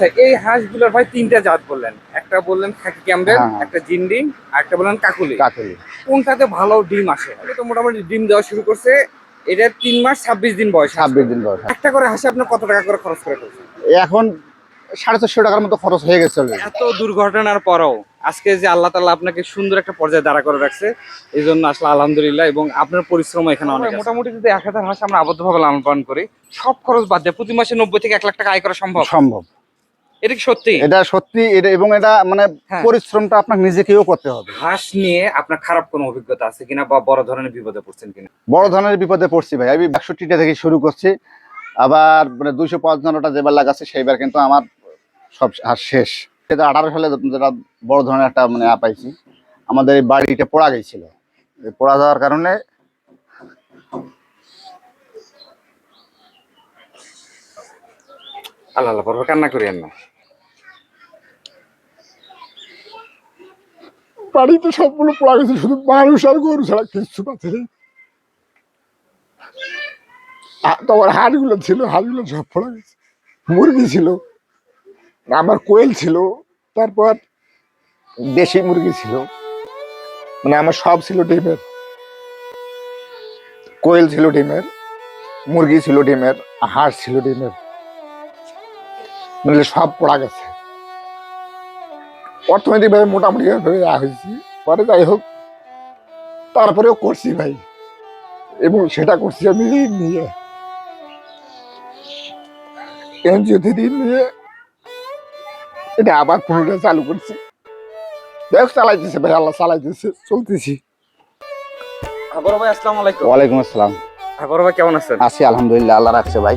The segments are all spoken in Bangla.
আচ্ছা এই হাঁসগুলোর ভাই তিনটা জাত বললেন। একটা বললেন খাকি ক্যাম্বেল হ্যাঁ, হ্যাঁ। একটা জিন্ডি আর একটা বললেন কাকুলি। কাকলি। কোনটাতে ভালো ডিম আসে? এটা তো মোটামুটি ডিম দেওয়া শুরু করছে এটা তিন মাস ছাব্বিশ দিন বয়স ছাব্বিশ দিন বয়স একটা করে হাসি আপনার কত টাকা করে খরচ করে এখন সাড়ে চারশো টাকার মতো খরচ হয়ে গেছে। এত দুর্ঘটনার পরেও আজকে যে আল্লাহ তাআলা আপনাকে সুন্দর একটা পর্যায়ে দাঁড়া করে রাখছে এই জন্য আসলে আলহামদুলিল্লাহ এবং আপনার পরিশ্রম এখানে অনেক মোটামুটি যদি এক হাজার হাঁস আমরা আবদ্ধভাবে লালন পালন করি সব খরচ বাদ দিয়ে প্রতি মাসে নব্বই থেকে এক লাখ টাকা আয় করা সম্ভব? সম্ভব। এটা কি সত্যি? এটা সত্যি এটা এবং এটা মানে হ্যাঁ। পরিশ্রমটা আপনাকে নিজেকেও করতে হবে। হাঁস নিয়ে আপনার খারাপ কোনো অভিজ্ঞতা আছে কিনা বা বড় ধরনের বিপদে পড়ছেন কিনা? বড় ধরনের বিপদে পড়ছি ভাই। আমি একষট্টিটা থেকে শুরু করছি। আবার মানে দুইশো পঞ্চান্নটা যেবার লাগাচ্ছে সেইবার কিন্তু আমার সব শেষ। সেটা আঠারো সালে যেটা বড় ধরনের একটা মানে পাইছি। আমাদের এই বাড়িটা পড়া গেছিল। পড়া যাওয়ার কারণে আল্লাহ আল্লাহ পরে কান্না করিয়েন না। বাড়িতে সবগুলো পড়া গেছে শুধু মানুষ আর গরু ছাড়া কিচ্ছু পাচ্ছে তোমার হাড়গুলো ছিল, হাড়গুলো সব পড়া গেছে। মুরগি ছিল, আমার কোয়েল ছিল, তারপর দেশি মুরগি ছিল। মানে আমার সব ছিল ডিমের। কোয়েল ছিল ডিমের, মুরগি ছিল ডিমের হাঁস ছিল ডিমের। মানে সব পড়া গেছে। অর্থনৈতিকভাবে মোটামুটি ভাবে ইয়া হয়েছি। পরে যাই হোক তারপরেও করছি ভাই। এবং সেটা করছি আমি ঋণ নিয়ে। এনজিও থেকে ঋণ নিয়ে এটা আবার পুনরায় চালু করছি। দেখ চালাইতেছে ভাই আল্লাহ চালাইতেছে চলতেছি। বড় ভাই আসসালামু আলাইকুম। ওয়ালাইকুম আসসালাম। বড় ভাই কেমন আছেন? আছি আলহামদুলিল্লাহ আল্লাহ রাখছে ভাই।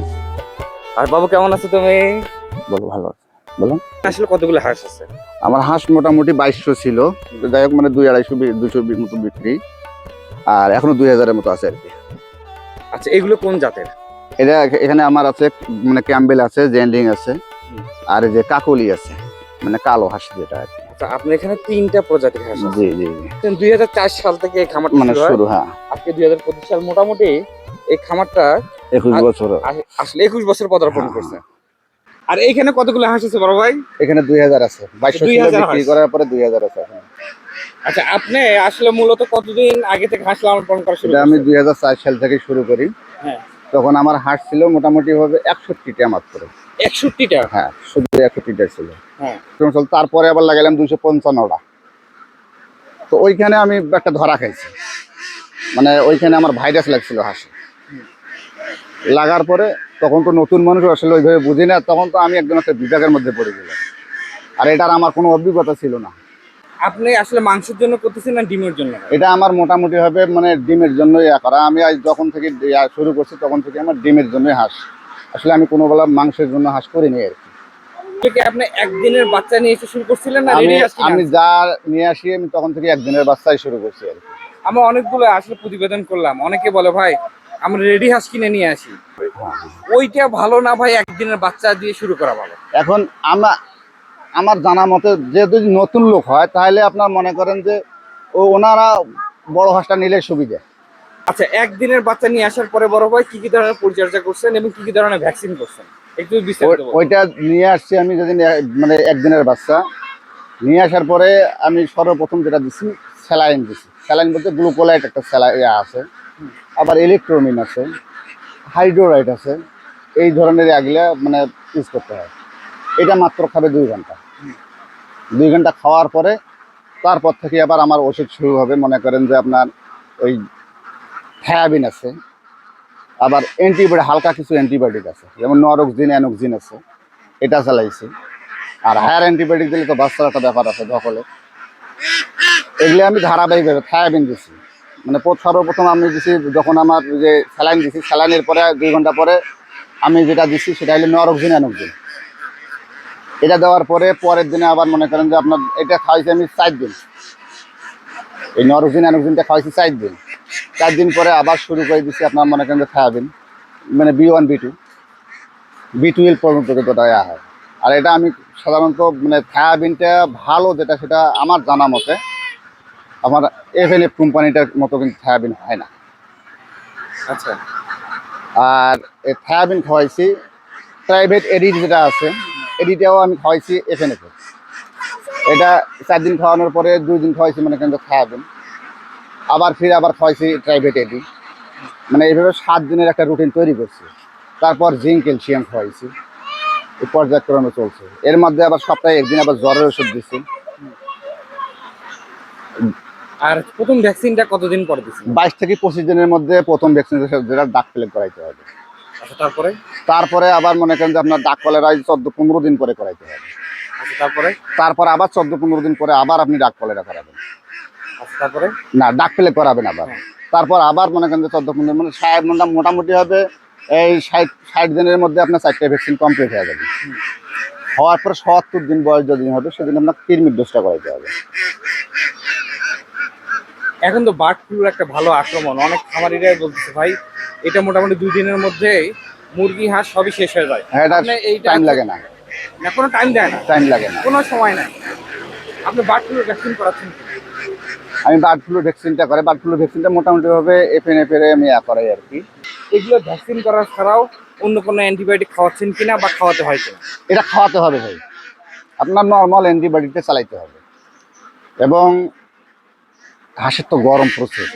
আর বাবু কেমন আছে তুমি? বলো ভালো আসলে কতগুলো হাঁস আছে? আমার হাঁস মোটামুটি বাইশশো ছিল। যাই হোক মানে দুই আড়াইশো দুশো মতো বিক্রি। আর এখনও দুই হাজারের মতো আছে আর কি। আচ্ছা এগুলো কোন জাতের? এটা এখানে আমার আছে মানে ক্যাম্বেল আছে জেন্ডিং আছে আর যে কাকলি আছে মানে কালো হাঁস যেটা আর কি। আচ্ছা আপনি এখানে তিনটা প্রজাতির হাঁস জি জি দুই হাজার চার সাল থেকে এই খামারটা মানে শুরু হ্যাঁ। আজকে দুই হাজার পঁচিশ সাল মোটামুটি এই খামারটা একুশ বছর। আসলে একুশ বছর পদার্পণ হ্যাঁ। করছে। আর এইখানে কতগুলো হাঁস আছে বড় ভাই? এখানে দুই হাজার আছে। বাইশশো ছিল 2000 বিক্রি করার পরে দুই হাজার আছে আচ্ছা আপনি আসলে মূলত কতদিন আগে থেকে হাঁস লালন পালন করা শুরু আমি দুই হাজার চার সাল থেকে শুরু করি। হ্যাঁ। তখন আমার হাঁস ছিল মোটামুটি ভাবে একষট্টিটা মাত্র। একষট্টিটা? হ্যাঁ শুধু একষট্টিটা ছিল। হ্যাঁ। তারপরে আবার লাগালাম দুইশো পঞ্চান্নটা। তো ওইখানে আমি একটা ধরা খাইছি। মানে ওইখানে আমার ভাইরাস লাগছিল হাসি। লাগার পরে তখন তো নতুন মানুষ আসলে ওইভাবে বুঝি না তখন তো আমি একদম একটা বিভাগের মধ্যে পড়ে গেলাম। আর এটার আমার কোনো অভিজ্ঞতা ছিল না। আপনি আসলে মাংসের জন্য করতেছেন না ডিমের জন্য? এটা আমার মোটামুটি ভাবে মানে ডিমের জন্য ইয়া করা। আমি আজ যখন থেকে শুরু করছি তখন থেকে আমার ডিমের জন্যই হাঁস। আসলে আমি কোনো বেলা মাংসের জন্য হাঁস করিনি আর কি। এগুলো কি আপনি একদিনের বাচ্চা নিয়ে এসে শুরু করছিলেন না আমি রেডি হাঁস কিনে আমি যা নিয়ে আসি আমি তখন থেকে একদিনের বাচ্চাই শুরু করছি আর কি। আমরা অনেকগুলো আসলে প্রতিবেদন করলাম। অনেকে বলে ভাই আমরা রেডি হাঁস কিনে নিয়ে আসি। ওইটা ভালো না ভাই একদিনের বাচ্চা দিয়ে শুরু করা ভালো। এখন আমার আমার জানা মতে যে যদি নতুন লোক হয় তাহলে আপনার মনে করেন যে ও ওনারা বড় হাঁসটা নিলে সুবিধা। আচ্ছা একদিনের বাচ্চা নিয়ে আসার পরে বড় ভাই কি কি ধরনের পরিচর্যা করছেন এবং কি কি ধরনের ভ্যাকসিন করছেন? একটু বিস্তারিত ওইটা নিয়ে আসছি আমি যেদিন মানে একদিনের বাচ্চা। নিয়ে আসার পরে আমি সর্বপ্রথম যেটা দিছি স্যালাইন দিছি। স্যালাইন বলতে গ্লুকোলাইট একটা স্যালাই আছে। আবার ইলেকট্রোমিন আছে হাইড্রোরাইট আছে, এই ধরনের আগলে মানে ইউজ করতে হয়। এটা মাত্র খাবে দুই ঘণ্টা। দুই ঘণ্টা খাওয়ার পরে, তারপর থেকে আবার আমার ওষুধ শুরু হবে, মনে করেন যে আপনার ওই থায়াবিন আছে। আবার অ্যান্টিবায়োটিক হালকা কিছু অ্যান্টিবায়োটিক আছে, যেমন নরক্সিন, অ্যানোক্সিন আছে, এটা চালাইছি। আর হায়ার অ্যান্টিবায়োটিক দিলে তো বাচ্চার একটা ব্যাপার আছে দখলে এগুলো আমি ধারাবাহিকভাবে থায়াবিন দিছি। মানে প্রথ- সর্বপ্রথম আমি দিছি, যখন আমার যে স্যালাইন দিছি, স্যালাইনের পরে, দুই ঘণ্টা পরে আমি যেটা দিছি, সেটা হলো নরক্সিন অ্যানোক্সিন। এটা দেওয়ার পরে, পরের দিনে আবার মনে করেন যে আপনার এটা খাওয়াইছি আমি চার দিন। এই নরক্সিন অ্যানোক্সিনটা খাওয়াইছি চার দিন। চার দিন পরে আবার শুরু করে দিচ্ছি আপনার মনে করেন যে থায়াবিন মানে B one, B two. B twelve পর্যন্ত কিন্তু এটা হয়। আর এটা আমি সাধারণত মানে থায়াবিনটা ভালো যেটা, সেটা আমার জানা মতে আমার এফএনএফ কোম্পানিটার মতো কিন্তু থায়াবিন হয় না। আচ্ছা। আর থায়াবিন খাওয়াইছি প্রাইভেট এডিট যেটা আছে এডিটাও আমি খাওয়াইছি এফএনএফে এটা চার দিন খাওয়ানোর পরে দুই দিন খাওয়াইছি মানে কিন্তু খাওয়াবেন আবার ফিরে আবার খাওয়াইছি প্রাইভেট এডি মানে এইভাবে সাত দিনের একটা রুটিন তৈরি করছি। তারপর জিঙ্ক ক্যালসিয়াম খাওয়াইছি। এই পর্যায়ক্রমে চলছে। এর মধ্যে আবার সপ্তাহে একদিন আবার জ্বরের ওষুধ দিচ্ছি আর প্রথম ভ্যাকসিনটা কতদিন পরে দিচ্ছেন বাইশ থেকে পঁচিশ দিনের মধ্যে প্রথম ভ্যাকসিন যেটা ডাক প্লেগ করাইতে হবে। আচ্ছা তারপরে? তারপরে আবার মনে করেন যে আপনার ডাক কলেরায় চোদ্দ পনেরো দিন পরে করাইতে হবে। আচ্ছা তারপরে? তারপর আবার চোদ্দ পনেরো দিন পরে আবার আপনি ডাক কলেরা করাবেন। আচ্ছা তারপরে? না ডাক পেলে করাবেন আবার। তারপর আবার মনে করেন যে চোদ্দ পনেরো মানে মানে মোটামুটি হবে এই ষাট ষাট দিনের মধ্যে আপনার চারটে ভ্যাকসিন কমপ্লিট হয়ে যাবে। হওয়ার পর সত্তর দিন বয়স যেদিন হবে সেদিন আপনার কৃমির ডোজটা করাইতে হবে। এখন তো বার্ড ফ্লুর একটা ভালো আক্রমণ। অনেক খামারিরাই বলতেছে ভাই এটা মোটামুটি দুই দিনের মধ্যেই মুরগি হাঁস সবই শেষ হয়ে যায়। হ্যাঁ এটা আপনি টাইম লাগে না। না কোনো টাইম দেয় না। টাইম লাগে না। কোনো সময় নাই। আপনি বার্ড ফ্লুর ভ্যাকসিন করাচ্ছেন আমি বার্ড ফ্লু ভ্যাকসিনটা করে বার্ড ফ্লু ভ্যাকসিনটা মোটামুটি ভাবে এফএন এফ এর আমি ইয়া করাই আর কি। এগুলো ভ্যাকসিন করার ছাড়াও অন্য কোনো অ্যান্টিবায়োটিক খাওয়াচ্ছেন কিনা বা খাওয়াতে হয় কিনা? এটা খাওয়াতে হবে ভাই। আপনার নর্মাল অ্যান্টিবায়োটিকটা চালাইতে হবে। এবং হাঁসের তো গরম প্রচুর।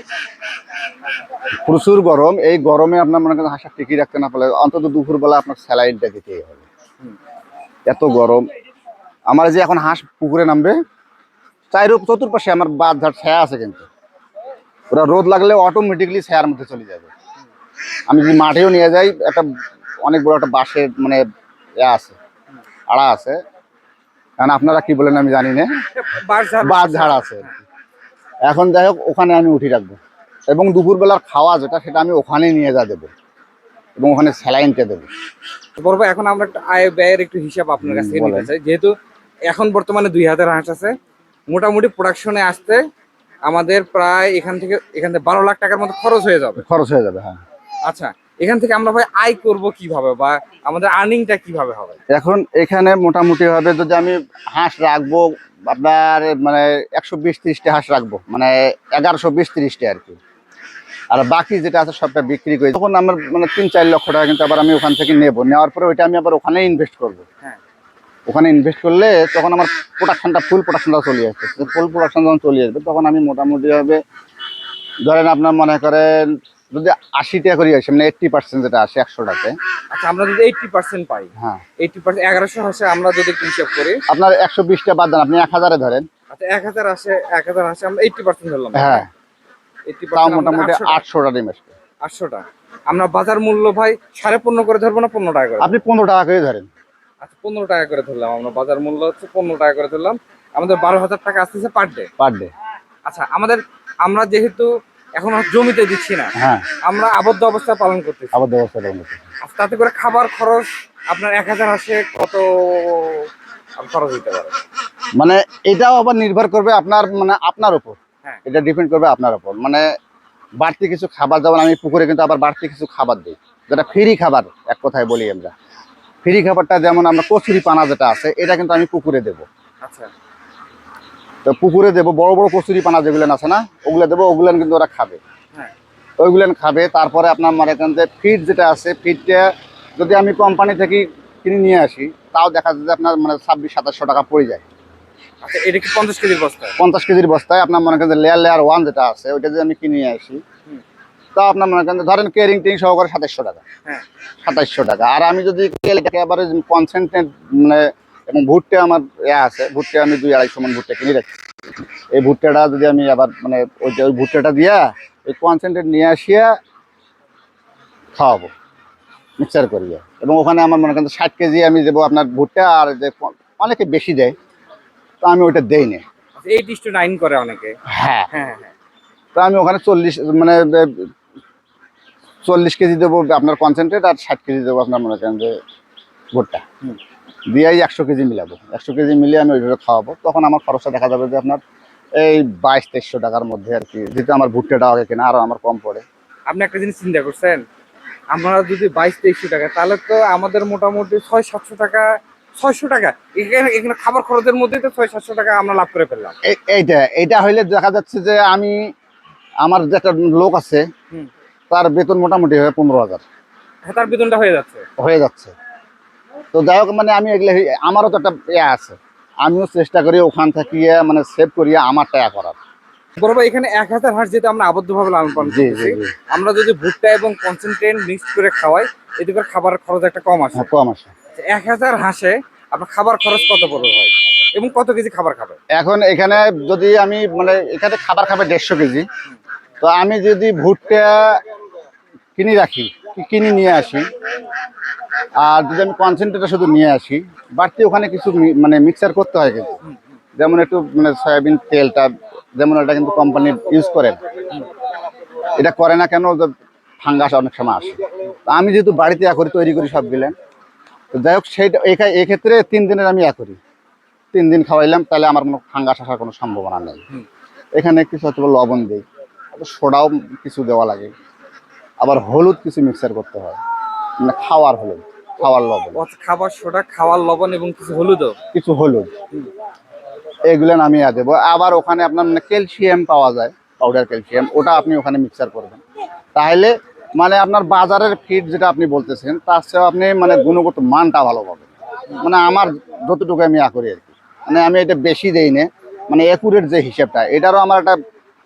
প্রচুর গরম। এই গরমে আপনার মনে করেন হাঁসের টিকি রাখতে না পারলে অন্তত দুপুরবেলা আপনার স্যালাইনটা দিতেই হবে। এত গরম। আমার যে এখন হাঁস পুকুরে নামবে চাইর চতুর্পাশে আমার বাদ ঝাড় ছায়া আছে কিন্তু। ওরা রোদ লাগলে অটোমেটিকলি ছায়ার মধ্যে চলে যাবে। আমি যদি মাঠেও নিয়ে যাই একটা অনেক বড় একটা বাঁশের মানে ইয়া আছে আড়া আছে। কারণ আপনারা কি বলেন আমি জানি না। বাস বাঁশ ঝাড় আছে এখন যাই হোক ওখানে আমি উঠি রাখব। এবং দুপুরবেলার খাওয়া যেটা সেটা আমি ওখানে নিয়ে যা দেবো। এবং ওখানে স্যালাইনটা দেবো। বলব এখন আমরা একটা আয় ব্যয়ের একটু হিসাব আপনার কাছ থেকে নিতে চাই। যেহেতু এখন বর্তমানে দুই হাজার হাঁস আছে মোটামুটি প্রোডাকশনে আসতে আমাদের প্রায় এখান থেকে এখান থেকে বারো লাখ টাকার মতো খরচ হয়ে যাবে। খরচ হয়ে যাবে হ্যাঁ। আচ্ছা এখান থেকে আমরা ভাই আয় করব কীভাবে বা আমাদের আর্নিংটা কীভাবে হবে? এখন এখানে মোটামুটি ভাবে যদি আমি হাঁস রাখব আপনার মানে একশো বিশ তিরিশটা হাঁস রাখব মানে এগারোশো বিশ তিরিশটা আর কি। আর বাকি যেটা আছে সবটা বিক্রি করে। তখন আমার মানে তিন চার লক্ষ টাকা কিন্তু আবার আমি ওখান থেকে নেব। নেওয়ার পরে ওইটা আমি আবার ওখানে ইনভেস্ট করব। হ্যাঁ। ওখানে ইনভেস্ট করলে তখন আমার প্রোডাকশনটা ফুল প্রোডাকশনটা চলে আসছে ফুল প্রোডাকশন যখন চলে আসবে। তখন আমি মোটামুটি ভাবে ধরেন আপনার মনে করেন যদি আশি টাকা করে আসে মানে এইট্টি পার্সেন্ট যেটা আসে একশো টাকায় আচ্ছা আমরা যদি এইটটি পার্সেন্ট পাই হ্যাঁ। এইটটি পার্সেন্ট এগারোশো হাসে আমরা যদি হিসাব করি। আপনার একশো বিশটা বাদ দেন আপনি এক হাজারে ধরেন। আচ্ছা এক হাজার আসে এক হাজার হাসে আমরা এইটটি পার্সেন্ট ধরলাম। হ্যাঁ। তাও মোটামুটি আটশোটা। ডিম আসবে। আটশোটা। আমরা বাজার মূল্য ভাই সাড়ে পনেরো করে ধরবো না পনেরো টাকা করে? আপনি পনেরো টাকা করে ধরেন। আচ্ছা পনেরো টাকা করে ধরলাম আমরা বাজার মূল্য হচ্ছে পনেরো টাকা করে ধরলাম। আমাদের বারো হাজার টাকা আসতেছে পার ডে পার ডে আচ্ছা আমাদের আমরা যেহেতু এখন জমিতে দিচ্ছি না। হ্যাঁ। আমরা আবদ্ধ অবস্থায় পালন করতেছি। আবদ্ধ ব্যবস্থাটা উন্নত আচ্ছা, তাতে করে খাবার খরচ আপনার এক হাজার আসে কত খরচ হইতে পারে? মানে এটাও আবার নির্ভর করবে আপনার মানে আপনার উপর। হ্যাঁ। এটা ডিপেন্ড করবে আপনার উপর। মানে বাড়তি কিছু খাবার যেমন আমি পুকুরে কিন্তু আবার বাড়তি কিছু খাবার দিই। যেটা ফ্রি খাবার এক কথায় বলি আমরা। ফ্রি খাবারটা যেমন আমরা কচুরি পানা যেটা আছে এটা কিন্তু আমি পুকুরে দেবো। আচ্ছা। তো পুকুরে দেবো বড় বড় কচুরি পানা যেগুলো আছে না ওগুলো দেবো ওগুলো কিন্তু ওরা খাবে। হ্যাঁ। ওইগুলো খাবে তারপরে আপনার মানে এখান থেকে ফিড যেটা আছে ফিডটা যদি আমি কোম্পানি থেকে কিনে নিয়ে আসি তাও দেখা যায় যে আপনার মানে ছাব্বিশ সাতাশশো টাকা পড়ে যায়। আচ্ছা এটা কি পঞ্চাশ কেজির বস্তা? পঞ্চাশ কেজির বস্তায় আপনার মনে করেন লেয়ার লেয়ার ওয়ান যেটা আছে ওইটা যদি আমি কিনে নিয়ে আসি তা আপনার মনে করেন ধরেন কেয়ারিং টিং সহকারে সাতাশশো টাকা। হ্যাঁ। সাতাশশো টাকা। আর আমি যদি আবার কনসেন্ট্রেট মানে এবং ভুট্টা আমার ইয়ে আছে ভুট্টা আমি দুই আড়াইশো মন ভুট্টা কিনে রাখি। এই ভুট্টাটা যদি আমি আবার মানে ওই যে ওই ভুট্টাটা দিয়া ওই কনসেন্ট্রেট নিয়ে আসিয়া খাওয়াবো মিক্সার করিয়া। এবং ওখানে আমার মনে করেন ষাট কেজি আমি দেবো আপনার ভুট্টা আর যে অনেকে বেশি দেয় তো আমি ওইটা দেই না। আচ্ছা নাইন করে অনেকে? হ্যাঁ। হ্যাঁ হ্যাঁ তো আমি ওখানে চল্লিশ মানে চল্লিশ কেজি দেবো আপনার কনসেন্ট্রেট আর ষাট কেজি দেবো আপনার মনে করেন যে ভুট্টা। দিয়েই একশো কেজি মিলাবো। একশো কেজি মিলিয়ে আমি ওইভাবে খাওয়াবো। তখন আমার খরচটা দেখা যাবে যে আপনার এই বাইশ তেইশশো টাকার মধ্যে আর কি। যেহেতু আমার ভুট্টাটা আগে কিনা আরও আমার কম পড়ে। আপনি একটা জিনিস চিন্তা করছেন আমরা যদি বাইশ তেইশশো টাকা তাহলে তো আমাদের মোটামুটি ছয় সাতশো টাকা ছয়শো টাকা এখানে এখানে খাবার খরচের মধ্যেই তো ছয় সাতশো টাকা আমরা লাভ করে ফেললাম। এই- এইটা এইটা হইলে দেখা যাচ্ছে যে আমি আমার যে একটা লোক আছে তার বেতন মোটামুটি হয় পনেরো হাজার। হ্যাঁ, তার বেতনটা হয়ে যাচ্ছে। হয়ে যাচ্ছে। তো যাই হোক মানে আমি এগুলো আমারও তো একটা ইয়ে আছে। আমিও চেষ্টা করি ওখান থেকে মানে সেভ করিয়া আমার টাকা করার। বড় এখানে এক হাজার হাঁস যেহেতু আমরা আবদ্ধভাবে লালন পালন জি আমরা যদি ভুট্টা এবং কনসেন্ট্রেট মিক্স করে খাওয়াই এতে করে খাবারের খরচ একটা কম আসে। হ্যাঁ কম আসে। এক হাজার হাঁসে আপনার খাবার খরচ কত পড়বে হয় এবং কত কেজি খাবার খাবে? এখন এখানে যদি আমি মানে এখানে খাবার খাবে দেড়শো কেজি। তো আমি যদি ভুট্টা কিনে রাখি কিনে নিয়ে আসি আর যদি আমি কনসেন্ট্রেটটা শুধু নিয়ে আসি। বাড়তি ওখানে কিছু মানে মিক্সার করতে হয় কিন্তু। যেমন একটু মানে সয়াবিন তেলটা যেমন এটা কিন্তু কোম্পানি ইউজ করে। এটা করে না কেন? ফাঙ্গাস অনেক সময় আসে। আমি যেহেতু বাড়িতে ইয়া করি তৈরি করি সব তো যাই হোক সেইটা এক্ষেত্রে তিন দিনের আমি ইয়া করি তিন দিন খাওয়াইলাম তাহলে আমার কোনো ফাঙ্গাস আসার কোনো সম্ভাবনা নেই। এখানে কিছু বা লবণ দিই। সোডাও কিছু দেওয়া লাগে। আবার হলুদ কিছু মিক্সার করতে হয়। মানে খাওয়ার হলুদ খাওয়ার লবণ। খাবার সোডা খাওয়ার লবণ এবং কিছু হলুদও? কিছু হলুদ। এগুলো আমি ইয়া দেবো। আবার ওখানে আপনার মানে ক্যালসিয়াম পাওয়া যায় পাউডার ক্যালসিয়াম ওটা আপনি ওখানে মিক্সার করবেন। তাহলে মানে আপনার বাজারের ফিড যেটা আপনি বলতেছেন তার চেয়েও আপনি মানে গুণগত মানটা ভালো পাবেন। মানে আমার যতটুকু আমি ইয়া করি আর কি। মানে আমি এটা বেশি দেই না। মানে একুরেট যে হিসেবটা এটারও আমার একটা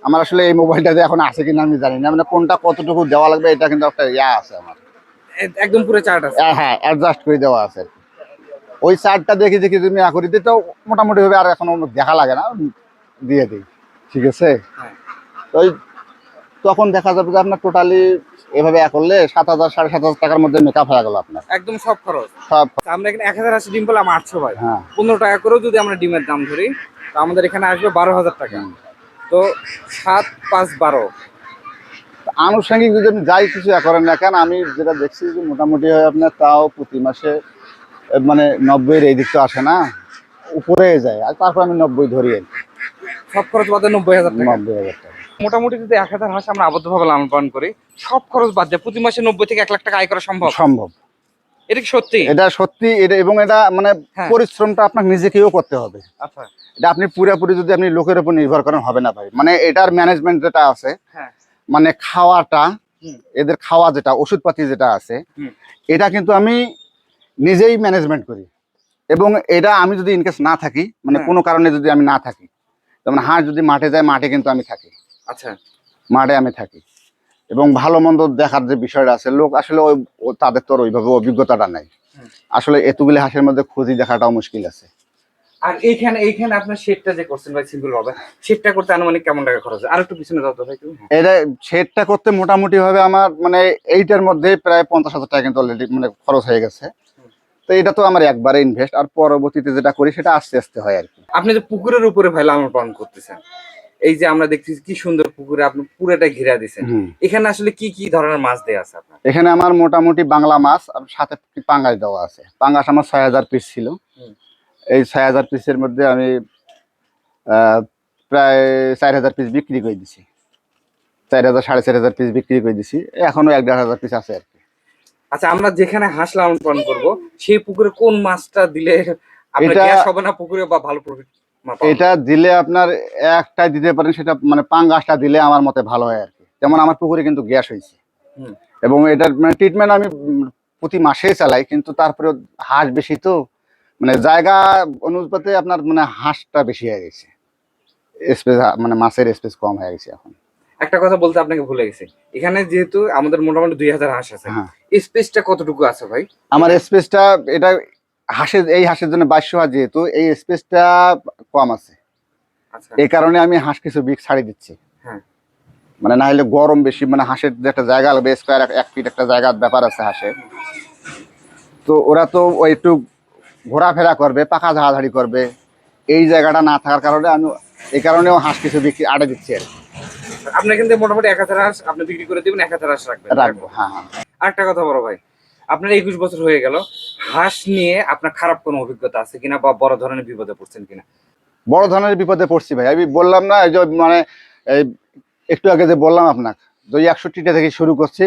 আমার আসলে এই মোবাইলটাতে এখন আছে কিনা আমি জানি না। মানে কোনটা কতটুকু দেওয়া লাগবে এটা কিন্তু একটা ইয়া আছে আমার। একদম পুরো চার্ট আছে। হ্যাঁ অ্যাডজাস্ট করে দেওয়া আছে ওই চার্টটা দেখে দেখে তুমি ইয়া করে দিতেও মোটামুটি ভাবে আর এখন দেখা লাগে না দিয়ে দিই। ঠিক আছে? হ্যাঁ। ওই তখন দেখা যাবে যে আপনার টোটালি এভাবে করলে সাত হাজার সাড়ে সাত হাজার টাকার মধ্যে মেকআপ হয়ে গেল আপনার। একদম সব খরচ। সব আমরা এখানে এক হাজার আশি ডিম পেলাম আটশো ভাই। হ্যাঁ। পনেরো টাকা করেও যদি আমরা ডিমের দাম ধরি তো আমাদের এখানে আসবে বারো হাজার টাকা। তো সাত পাঁচ বারো। আনুষঙ্গিক যদি আপনি যাই কিছু ইয়া করেন না কেন আমি যেটা দেখছি যে মোটামুটি হয় আপনার তাও প্রতি মাসে মানে নব্বইয়ের এই দিক তো আসে না উপরে যায় আর তারপর আমি নব্বই ধরি আর কি। সব খরচ বাদে নব্বই হাজার নব্বই হাজার টাকা। মোটামুটি যদি এক হাজার হাঁস আমরা আবদ্ধভাবে লালন পালন করি সব খরচ বাদ দিয়ে প্রতি মাসে নব্বই থেকে এক লাখ টাকা আয় করা সম্ভব? সম্ভব। এটা কি সত্যি? এটা সত্যি এটা এবং এটা মানে হ্যাঁ। পরিশ্রমটা আপনার নিজেকেও করতে হবে। আচ্ছা। এটা আপনি পুরোপুরি যদি আপনি লোকের উপর নির্ভর করেন হবে না ভাই। মানে এটার ম্যানেজমেন্ট যেটা আছে। হ্যাঁ। মানে খাওয়াটা এদের খাওয়া যেটা ওষুধপাতি যেটা আছে এটা কিন্তু আমি নিজেই ম্যানেজমেন্ট করি। এবং এটা আমি যদি ইনকেস না থাকি মানে হ্যাঁ। কোনো কারণে যদি আমি না থাকি যেমন হাঁস যদি মাঠে যায় মাঠে কিন্তু আমি থাকি। আচ্ছা। মাঠে আমি থাকি। এবং ভালো মন্দ দেখার যে বিষয়টা আছে লোক আসলে ওই তাদের তো ওইভাবে অভিজ্ঞতাটা নাই। আসলে এতগুলি হাঁসের মধ্যে খুঁজি দেখাটাও মুশকিল আছে। আর এইখানে এইখানে আপনার শেডটা যে করছেন ভাই সিম্পল ভাবে শেডটা করতে আনুমানিক কেমন টাকা খরচ আর একটু পিছনে যাও তো ভাই এটা শেডটা করতে মোটামুটি ভাবে আমার মানে এইটার মধ্যে প্রায় পঞ্চাশ হাজার টাকা কিন্তু অলরেডি মানে খরচ হয়ে গেছে। তো এটা তো আমার একবারে ইনভেস্ট আর পরবর্তীতে যেটা করি সেটা আস্তে আস্তে হয় আর কি। আপনি যে পুকুরের উপরে ভাই লালন পালন করতেছেন এই যে আমরা দেখতেছি কি সুন্দর পুকুরে আপনি পুরোটা ঘিরা দিছেন এখানে আসলে কি কি ধরনের মাছ দেয়া আছে আপনার? এখানে আমার মোটামুটি বাংলা মাছ আর সাথে পাঙ্গাস দেওয়া আছে। পাঙ্গাস আমার ছয় হাজার পিস ছিল। এই ছয় হাজার পিসের মধ্যে আমি প্রায় চার হাজার পিস বিক্রি করে দিছি। চার হাজার সাড়ে চার হাজার পিস বিক্রি করে দিছি। এখনও এক দেড় হাজার পিস আছে আর কি। আচ্ছা আমরা যেখানে হাঁস লালন পালন করব সেই পুকুরে কোন মাছটা দিলে এটা- হবে না পুকুরে বা ভালো প্রফিট এটা দিলে আপনার একটা দিতে পারেন সেটা মানে পাঙ্গাসটা দিলে আমার মতে ভালো হয় আর কি। যেমন আমার পুকুরে কিন্তু গ্যাস হয়েছে। এবং এটার মানে ট্রিটমেন্ট আমি প্রতি মাসেই চালাই কিন্তু তারপরে হাঁস বেশি তো মানে জায়গা অনুপাতে আপনার মানে হাঁসটা বেশি হয়ে গেছে। স্পেস মানে মাছের স্পেস কম হয়ে গেছে এখন। একটা কথা বলতে আপনাকে ভুলে গেছি। এখানে যেহেতু আমাদের মোটামুটি দুই হাজার হাঁস আছে। হ্যাঁ। স্পেসটা কতটুকু আছে ভাই? আমার স্পেসটা এটা হাঁসের এই হাঁসের জন্য বাইশশো হাঁস যেহেতু এই স্পেসটা কম আছে। আচ্ছা। এই কারণে আমি হাঁস কিছু বিক ছাড়ি দিচ্ছি। হ্যাঁ। মানে না হলে গরম বেশি মানে হাঁসের যে একটা জায়গা লাগবে স্কোয়ার এক ফিট একটা জায়গার ব্যাপার আছে হাঁসের। তো ওরা তো ওই একটু ঘোরাফেরা করবে পাখা ঝাড়াঝাড়ি করবে। এই জায়গাটা না থাকার কারণে আমি এই কারণেও হাঁস কিছু বিক্রি আড়ে দিচ্ছি আর কি। আপনার কিন্তু মোটামুটি এক হাজার হাঁস আপনি বিক্রি করে দিবেন এক হাজার হাঁস রাখবেন রাখব হ্যাঁ হ্যাঁ। আরেকটা কথা বড় ভাই আপনার একুশ বছর হয়ে গেল হাঁস নিয়ে আপনার খারাপ কোনো অভিজ্ঞতা আছে কিনা বা বড় ধরনের বিপদে পড়ছেন কিনা? বড় ধরনের বিপদে পড়ছি ভাই আমি বললাম না এই যে মানে এই একটু আগে যে বললাম আপনাকে দুই একষট্টিটা থেকে শুরু করছি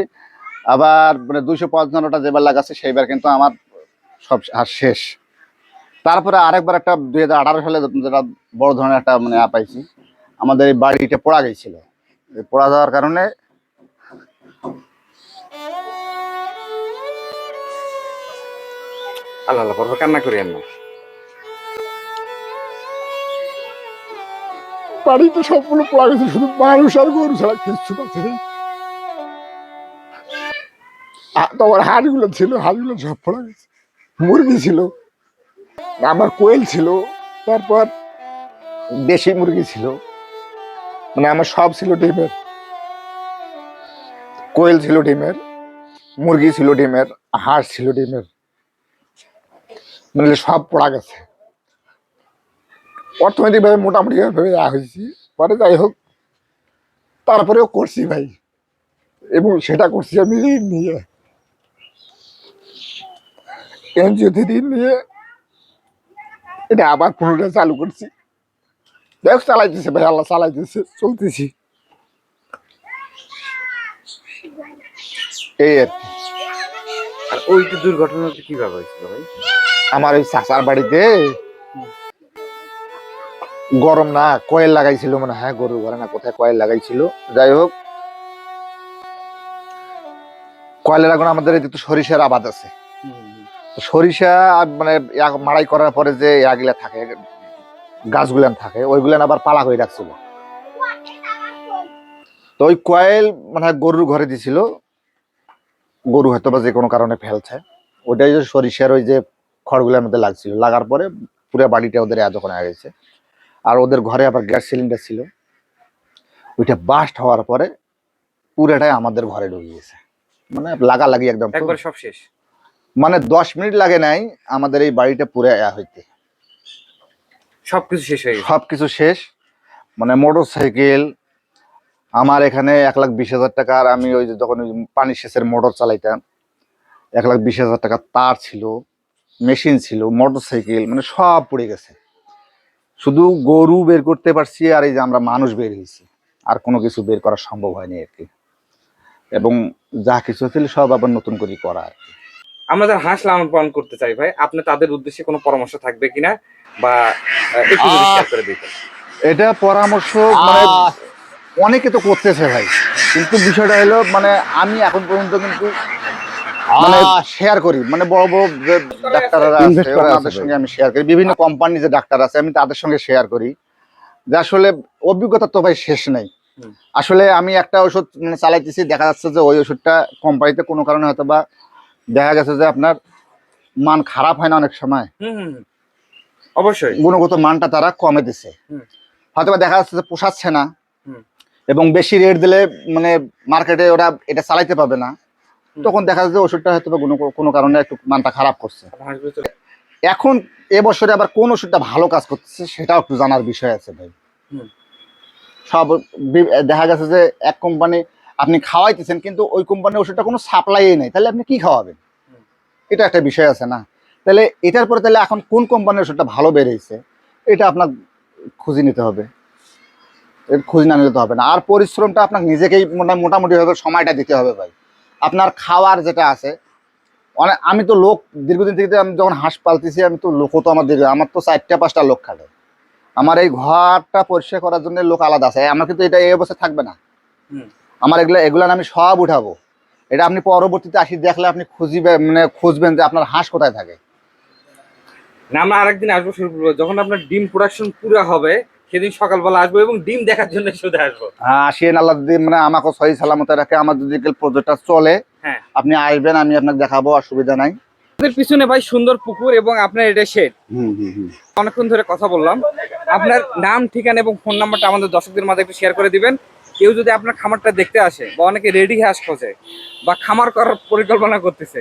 আবার মানে দুইশো পঞ্চান্নটা যেবার লাগাচ্ছে সেইবার কিন্তু আমার সব হাঁস শেষ। তারপরে আরেকবার একটা দুই হাজার আঠারো সালে যেটা বড় ধরনের একটা মানে আ পাইছি আমাদের এই বাড়িটা পড়া গেছিল। পড়া যাওয়ার কারণে আল্লাহ আল্লাহ পর কান্না করিয়েন না। বাড়িতে সবগুলো পড়া গেছে শুধু মানুষ আর গরু ছাড়া কিচ্ছু পাচ্ছে তোমার হাড়গুলো ছিল হাড়গুলো সব পড়া গেছে মুরগি ছিল। আমার কোয়েল ছিল, তারপর দেশি মুরগি ছিল। মানে আমার সব ছিল ডিমের। কোয়েল ছিল ডিমের, মুরগি ছিল ডিমের, হাঁস ছিল ডিমের। মানে সব পড়া গেছে। অর্থনৈতিকভাবে, মোটামুটি ভাবে ইয়া হয়েছি, পরে যাই হোক, তারপরেও করছি ভাই। এবং সেটা করছি আমি ঋণ নিয়ে। এনজিওতে ঋণ নিয়ে এটা আবার পুনরায় চালু করছি। দেখ চালাইতেছে ভাই আল্লাহ চালাইতেছে চলতেছি। এই আর কি। আর ওইটি দুর্ঘটনাটা কীভাবে হয়েছিল ভাই? আমার ওই চাচার বাড়িতে গরম না কয়েল লাগাইছিল মনে হয় গরুর ঘরে না কোথায় কয়েল লাগাইছিল। যাই হোক কয়েলের এখন আমাদের এদিকে তো সরিষার আবাদ আছে। সরিষা মানে মাড়াই করার পরে যে ইয়াগুলা থাকে গাছগুলান থাকে ওইগুলান আবার পালা করে রাখছিল। তো ওই কয়েল মানে গরুর ঘরে দিছিল গরু হয়তো বা যে কোনো কারণে ফেলছে। ওটাই যে সরিষার ওই যে খড়গুলোর মধ্যে লাগছিল। লাগার পরে পুরো বাড়িটা ওদের যখন হয়ে গেছে আর ওদের ঘরে আবার গ্যাস সিলিন্ডার ছিল। ওইটা বাস্ট হওয়ার পরে পুরোটাই আমাদের ঘরে ঢুকে গেছে। মানে লাগালাগি একদম সব শেষ। মানে দশ মিনিট লাগে নাই আমাদের এই বাড়িটা পুরো হইতে। সবকিছু শেষ হয়ে সবকিছু শেষ। মানে মোটর সাইকেল আমার এখানে এক লাখ বিশ হাজার টাকার আমি ওই যে যখন ওই পানি সেচের মোটর চালাইতাম এক লাখ বিশ হাজার টাকার তার ছিল মেশিন ছিল মোটর সাইকেল মানে সব পড়ে গেছে। শুধু গরু বের করতে পারছি আর এই যে আমরা মানুষ বের হয়েছি। আর কোনো কিছু বের করা সম্ভব হয়নি আর কি। এবং যা কিছু ছিল সব আবার নতুন করে করা আর কি। আমরা যারা হাঁস লালন পালন করতে চাই ভাই আপনি তাদের উদ্দেশ্যে কোনো পরামর্শ থাকবে কিনা? বা একটু করে দিতেন। এটা পরামর্শ মানে অনেকে তো করতেছে ভাই কিন্তু বিষয়টা হলো মানে আমি এখন পর্যন্ত কিন্তু মানে শেয়ার করি। মানে বড় বড় যে ডাক্তাররা আছে তাদের সঙ্গে আমি শেয়ার করি। বিভিন্ন কোম্পানি যে ডাক্তার আছে আমি তাদের সঙ্গে শেয়ার করি। যে আসলে অভিজ্ঞতা তো ভাই শেষ নাই। আসলে আমি একটা ওষুধ মানে চালাইতেছি দেখা যাচ্ছে যে ওই ওষুধটা কোম্পানিতে কোনো কারণে হয়তো বা দেখা গেছে যে আপনার মান খারাপ হয় না অনেক সময়। অবশ্যই। গুণগত মানটা তারা কমে দিছে। হয়তো দেখা যাচ্ছে যে পোষাচ্ছে না। এবং বেশি রেট দিলে মানে মার্কেটে ওরা এটা চালাইতে পারবে না। তখন দেখা যাচ্ছে ওষুধটা হয়তো বা কোনো কোনো কারণে একটু মানটা খারাপ করছে। এখন এবছরে আবার কোন ওষুধটা ভালো কাজ করতেছে সেটাও একটু জানার বিষয় আছে ভাই। সব দেখা গেছে যে এক কোম্পানি আপনি খাওয়াইতেছেন, কিন্তু ওই কোম্পানির ওষুধটা কোনো সাপ্লাই নেই। তাহলে আপনি কি খাওয়াবেন? এটা একটা বিষয় আছে না? তাহলে এটার পরে তাহলে এখন কোন কোম্পানির ওষুধটা ভালো বেরিয়েছে? এটা আপনার খুঁজে নিতে হবে। খোঁজ না নিতে হবে না। আর পরিশ্রমটা আপনাকে নিজেকেই মোটা- মোটামুটি ভাবে সময়টা দিতে হবে ভাই। আপনার খাওয়ার যেটা আছে অনেক আমি তো লোক, দীর্ঘদিন থেকে আমি যখন হাঁস পালতেছি, আমি তো লোকও তো আমার দীর্ঘ আমার তো চারটা, পাঁচটা লোক খাটে। আমার এই ঘরটা পরিষ্কার করার জন্য লোক আলাদা আছে। আমার কিন্তু এটা এই অবস্থা থাকবে না। আমার এগুলো এগুলো আমি সব উঠাবো। এটা আপনি পরবর্তীতে আসি দেখলে আপনি খুঁজিবে মানে খুঁজবেন যে আপনার হাঁস কোথায় থাকে। না আমরা আরেকদিন আসব শুরু করব। যখন আপনার ডিম প্রোডাকশন পুরো হবে সেদিন সকালবেলা আসব এবং ডিম দেখার জন্য শুধু আসব। হ্যাঁ আসেন আল্লাহ যদি মানে আমাকে সহি সালামতে রাখে আমার যদি প্রজেক্টটা চলে হ্যাঁ। আপনি আসবেন আমি আপনাকে দেখাবো অসুবিধা নাই। পিছনে ভাই সুন্দর পুকুর এবং আপনার এটা শেড হুম হুম হুম। অনেকক্ষণ ধরে কথা বললাম। আপনার নাম ঠিকানা এবং ফোন নাম্বারটা আমাদের দর্শকদের মাঝে একটু শেয়ার করে দিবেন। কেউ যদি আপনার খামারটা দেখতে আসে বা অনেকে রেডি হাঁস খোঁজে বা খামার করার পরিকল্পনা করতেছে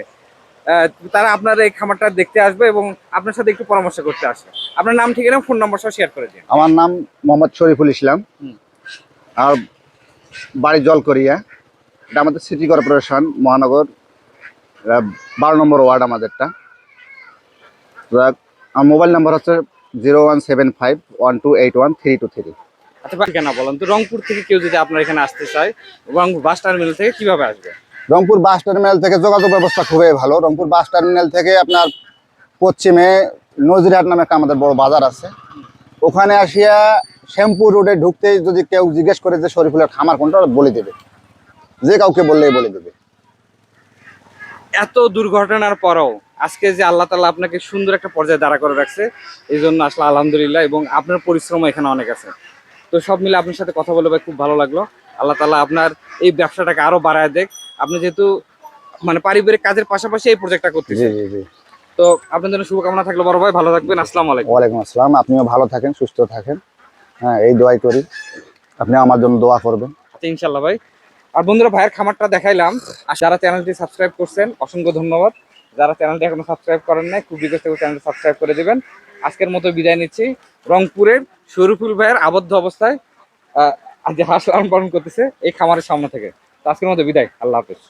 তারা আপনার এই খামারটা দেখতে আসবে এবং আপনার সাথে একটু পরামর্শ করতে আসে। আপনার নাম ঠিকানা ফোন নাম্বার সব শেয়ার করে দিন। আমার নাম মোহাম্মদ শরীফুল ইসলাম। আর বাড়ি জলকরিয়া। এটা আমাদের সিটি কর্পোরেশন মহানগর বারো নম্বর ওয়ার্ড আমাদেরটা। আমার মোবাইল নাম্বার হচ্ছে zero one seven five one two eight one three two three. আচ্ছা ঠিকানা বলেন তো রংপুর থেকে কেউ যদি আপনার এখানে আসতে চায় রংপুর বাস টার্মিনাল থেকে কীভাবে আসবে? রংপুর বাস টার্মিনাল থেকে যোগাযোগ ব্যবস্থা খুবই ভালো। রংপুর বাস টার্মিনাল থেকে আপনার পশ্চিমে নজরিহাট নামে একটা আমাদের বড় বাজার আছে। ওখানে আসিয়া শ্যামপুর রোডে ঢুকতে যদি কেউ জিজ্ঞেস করে যে শরীফুলের খামার কোনটা বলে দেবে। যে কাউকে বললেই বলে দেবে। এত দুর্ঘটনার পরেও আজকে যে আল্লাহ তালা আপনাকে সুন্দর একটা পর্যায়ে দাঁড়া করে রাখছে এই জন্য আসলে আলহামদুলিল্লাহ এবং আপনার পরিশ্রম এখানে অনেক আছে। তো সব মিলে আপনার সাথে কথা বলে ভাই খুব ভালো লাগল। আল্লাহ তালা আপনার এই ব্যবসাটাকে আরও বাড়ায় দেখ। আপনি যেহেতু মানে পারিবারিক কাজের পাশাপাশি এই প্রজেক্টটা করতেছেন। তো আপনার জন্য শুভকামনা থাকল বড় ভাই ভালো থাকবেন আসসালামু আলাইকুম। ওয়ালাইকুম আসসালাম আপনিও ভালো থাকেন সুস্থ থাকেন। হ্যাঁ এই দোয়াই করি। আপনি আমার জন্য দোয়া করবেন। আচ্ছা ইনশাল্লাহ ভাই। আর বন্ধুরা ভাইয়ের খামারটা দেখাইলাম। আর যারা চ্যানেলটি সাবস্ক্রাইব করছেন অসংখ্য ধন্যবাদ। যারা চ্যানেলটি এখনও সাবস্ক্রাইব করেন নাই খুব রিকোয়েস্ট করে চ্যানেলটি সাবস্ক্রাইব করে দেবেন। আজকের মতো বিদায় নিচ্ছি। রংপুরের শরীফুল ভাইয়ের আবদ্ধ অবস্থায় আহ, আজ হাঁস লালন পালন করতেছে এই খামারের সামনে থেকে। আজকের মতো বিদায় আল্লাহ হাফেজ।